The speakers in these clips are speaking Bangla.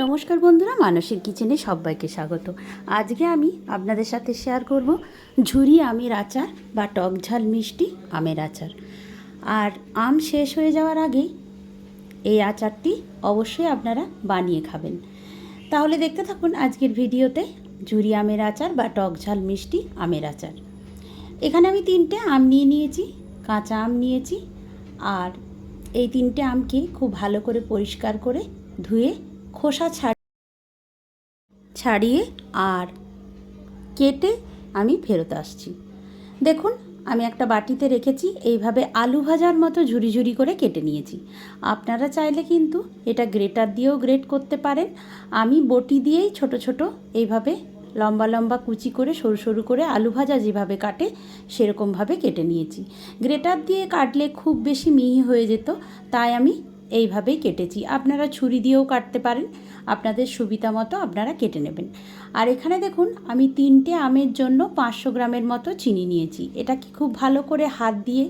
নমস্কার বন্ধুরা মানসিক কিচেনে সবাইকে স্বাগত। আজকে আমি আপনাদের সাথে শেয়ার করব ঝুরি আমের আচার বা টক ঝাল মিষ্টি আমের আচার। আর আম শেষ হয়ে যাওয়ার আগেই এই আচারটি অবশ্যই আপনারা বানিয়ে খাবেন। তাহলে দেখতে থাকুন আজকের ভিডিওতে ঝুরি আমের আচার বা টক ঝাল মিষ্টি আমের আচার। এখানে আমি তিনটে আম নিয়ে নিয়েছি, কাঁচা আম নিয়েছি, আর এই তিনটে আমকে খুব ভালো করে পরিষ্কার করে ধুয়ে খোসা ছাড় ছাড়িয়ে আর কেটে আমি ফেরত আসছি। দেখুন, আমি একটা বাটিতে রেখেছি, এইভাবে আলু ভাজার মতো ঝুরি ঝুরি করে কেটে নিয়েছি। আপনারা চাইলে কিন্তু এটা গ্রেটার দিয়েও গ্রেট করতে পারেন। আমি বটি দিয়েই ছোট ছোট এইভাবে লম্বা লম্বা কুচি করে সরু সরু করে আলু ভাজা যেভাবে কাটে, সেরকমভাবে কেটে নিয়েছি। গ্রেটার দিয়ে কাটলে খুব বেশি মিহি হয়ে যেত, তাই আমি এইভাবেই কেটেছি। আপনারা ছুরি দিয়েও কাটতে পারেন, আপনাদের সুবিধা মতো আপনারা কেটে নেবেন। আর এখানে দেখুন, আমি তিনটে আমের জন্য পাঁচশো গ্রামের মতো চিনি নিয়েছি। এটাকে খুব ভালো করে হাত দিয়ে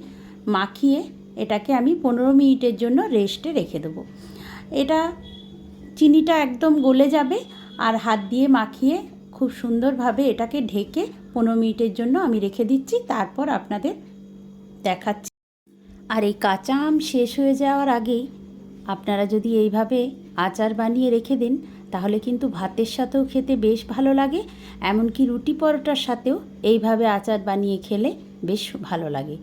মাখিয়ে এটাকে আমি পনেরো মিনিটের জন্য রেস্টে রেখে দেবো। এটা চিনিটা একদম গলে যাবে আর হাত দিয়ে মাখিয়ে খুব সুন্দরভাবে এটাকে ঢেকে পনেরো মিনিটের জন্য আমি রেখে দিচ্ছি, তারপর আপনাদের দেখাচ্ছি। আর এই কাঁচা আম শেষ হয়ে যাওয়ার আগেই আপনারা যদি এইভাবে আচার বানিয়ে রেখে দিন, তাহলে কিন্তু ভাতের সাথেও খেতে বেশ ভালো লাগে, এমনকি রুটি পরোটার সাথেও এইভাবে আচার বানিয়ে খেলে বেশ ভালো লাগে।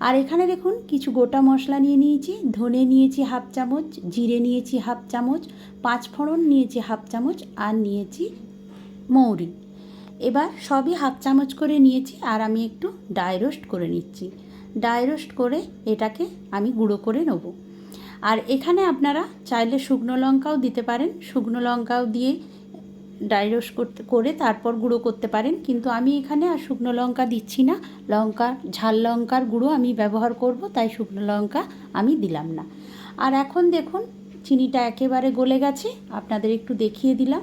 আর এখানে দেখুন, কিছু গোটা মশলা নিয়ে নিয়েছি, ধনে নিয়েছি হাফ চামচ, জিরে নিয়েছি হাফ চামচ, পাঁচ ফোড়ন নিয়েছি হাফ চামচ, আর নিয়েছি মৌরি। এবার সবই হাফ চামচ করে নিয়েছি, আর আমি একটু ডাই রোস্ট করে নিচ্ছি। ডাই রোস্ট করে এটাকে আমি গুঁড়ো করে নেব। আর এখানে আপনারা চাইলে শুকনো লঙ্কাও দিতে পারেন। শুকনো লঙ্কাও দিয়ে রোস্ট করতে, করে তারপর গুঁড়ো করতে পারেন। কিন্তু আমি এখানে আর শুকনো লঙ্কা দিচ্ছি না। লঙ্কা, ঝাল লঙ্কার গুঁড়ো আমি ব্যবহার করব, তাই শুকনো লঙ্কা আমি দিলাম না। আর এখন দেখুন, চিনিটা একেবারে গলে গেছে। আপনাদের একটু দেখিয়ে দিলাম।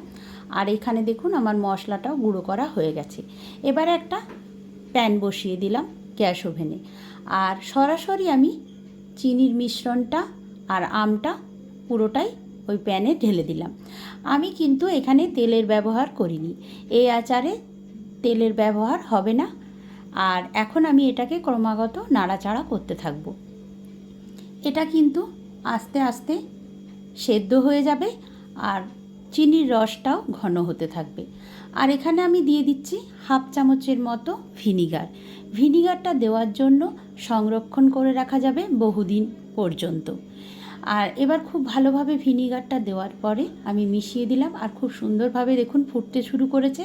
আর এখানে দেখুন, আমার মশলাটাও গুঁড়ো করা হয়ে গেছে। এবার একটা প্যান বসিয়ে দিলাম গ্যাস ওভেনে। আর সরাসরি আমি চিনির মিশ্রণটা আর আমটা পুরোটাই ওই প্যানে ঢেলে দিলাম। আমি কিন্তু এখানে তেলের ব্যবহার করিনি। এই আচারে তেলের ব্যবহার হবে না। আর এখন আমি এটাকে ক্রমাগত নাড়াচাড়া করতে থাকব। এটা কিন্তু আস্তে আস্তে সেদ্ধ হয়ে যাবে আর চিনির রসটাও ঘন হতে থাকবে। আর এখানে আমি দিয়ে দিচ্ছি হাফ চামচের মতো ভিনিগার। ভিনিগারটা দেওয়ার জন্য সংরক্ষণ করে রাখা যাবে বহুদিন পর্যন্ত। আর এবার খুব ভালোভাবে ভিনিগারটা দেওয়ার পরে আমি মিশিয়ে দিলাম আর খুব সুন্দরভাবে দেখুন ফুটতে শুরু করেছে।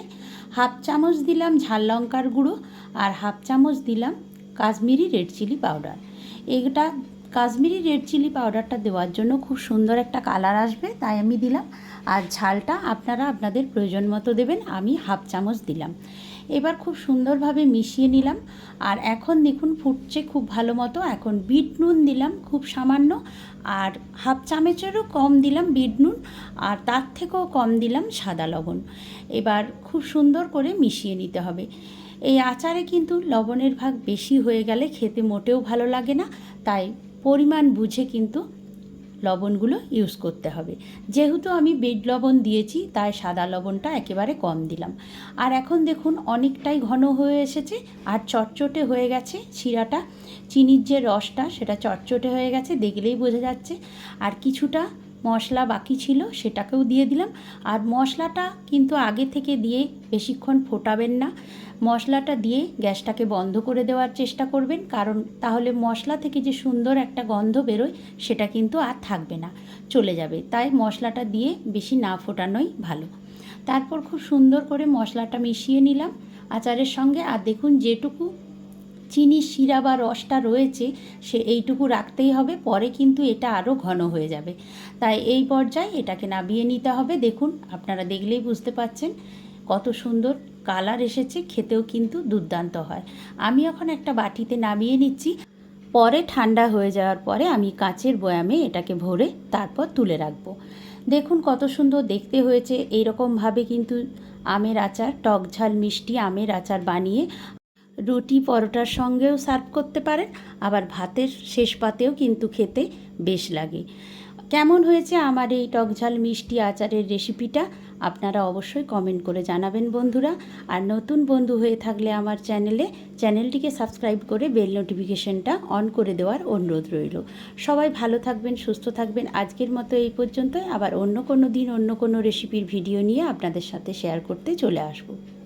হাফ চামচ দিলাম ঝাল লঙ্কার গুঁড়ো আর হাফ চামচ দিলাম কাশ্মীরি রেড চিলি পাউডার। এটা কাশ্মীরি রেড চিলি পাউডারটা দেওয়ার জন্য খুব সুন্দর একটা কালার আসবে, তাই আমি দিলাম। আর ঝালটা আপনারা আপনাদের প্রয়োজন মতো দেবেন, আমি হাফ চামচ দিলাম। এবার খুব সুন্দরভাবে মিশিয়ে নিলাম। আর এখন দেখুন ফুটছে খুব ভালো মতো। এখন বিট নুন দিলাম খুব সামান্য। আর হাফ চামচেরও কম দিলাম বিট নুন। আর তার থেকেও কম দিলাম সাদা লবণ। এবার খুব সুন্দর করে মিশিয়ে নিতে হবে। এই আচারে কিন্তু লবণের ভাগ বেশি হয়ে গেলে খেতে মোটেও ভালো লাগে না। তাই পরিমাণ বুঝে কিন্তু লবণগুলো ইউজ করতে হবে। যেহেতু আমি বেড লবণ দিয়েছি, তাই সাদা লবণটা একেবারে কম দিলাম। আর এখন দেখুন, অনেকটাই ঘন হয়ে এসেছে আর চটচটে হয়ে গেছে শিরাটা। চিনির যে রসটা, সেটা চটচটে হয়ে গেছে, দেখলেই বোঝা যাচ্ছে। আর কিছুটা মশলা বাকি ছিল সেটাকেও দিয়ে দিলাম। আর মশলাটা কিন্তু আগে থেকে দিয়ে বেশিক্ষণ ফোটাবেন না। মশলাটা দিয়ে গ্যাসটাকে বন্ধ করে দেওয়ার চেষ্টা করবেন। কারণ তাহলে মশলা থেকে যে সুন্দর একটা গন্ধ বেরোয়, সেটা কিন্তু আর থাকবে না, চলে যাবে। তাই মশলাটা দিয়ে বেশি না ফোটানোই ভালো। তারপর খুব সুন্দর করে মশলাটা মিশিয়ে নিলাম। আচারের সঙ্গে আর দেখুন যেটুকু চিনির শিরা বা রসটা রয়েছে, সে এইটুকু রাখতেই হবে, পরে কিন্তু এটা আরও ঘন হয়ে যাবে। তাই এই পর্যায়ে এটাকে নাবিয়ে নিতে হবে। দেখুন, আপনারা দেখলেই বুঝতে পাচ্ছেন কত সুন্দর কালার এসেছে, খেতেও কিন্তু দুর্দান্ত হয়। আমি এখন একটা বাটিতে নামিয়ে নিচ্ছি। পরে ঠান্ডা হয়ে যাওয়ার পরে আমি কাঁচের বয়ামে এটাকে ভরে তারপর তুলে রাখব। দেখুন কত সুন্দর দেখতে হয়েছে। এইরকমভাবে কিন্তু আমের আচার, টক ঝাল, মিষ্টি আমের আচার বানিয়ে রুটি পরোটার সঙ্গেও সার্ভ করতে পারেন, আবার ভাতের শেষ পাতেও কিন্তু খেতে বেশ লাগে। কেমন হয়েছে আমার এই টকঝাল মিষ্টি আচারের রেসিপিটা? আপনারা অবশ্যই কমেন্ট করে জানাবেন বন্ধুরা। আর নতুন বন্ধু হয়ে থাকলে আমার চ্যানেলে, চ্যানেলটিকে সাবস্ক্রাইব করে বেল নোটিফিকেশনটা অন করে দেওয়ার অনুরোধ রইল। সবাই ভালো থাকবেন, সুস্থ থাকবেন। আজকের মতো এই পর্যন্তই। আবার অন্য কোনো দিন, অন্য কোনো রেসিপির ভিডিও নিয়ে আপনাদের সাথে শেয়ার করতে চলে আসব।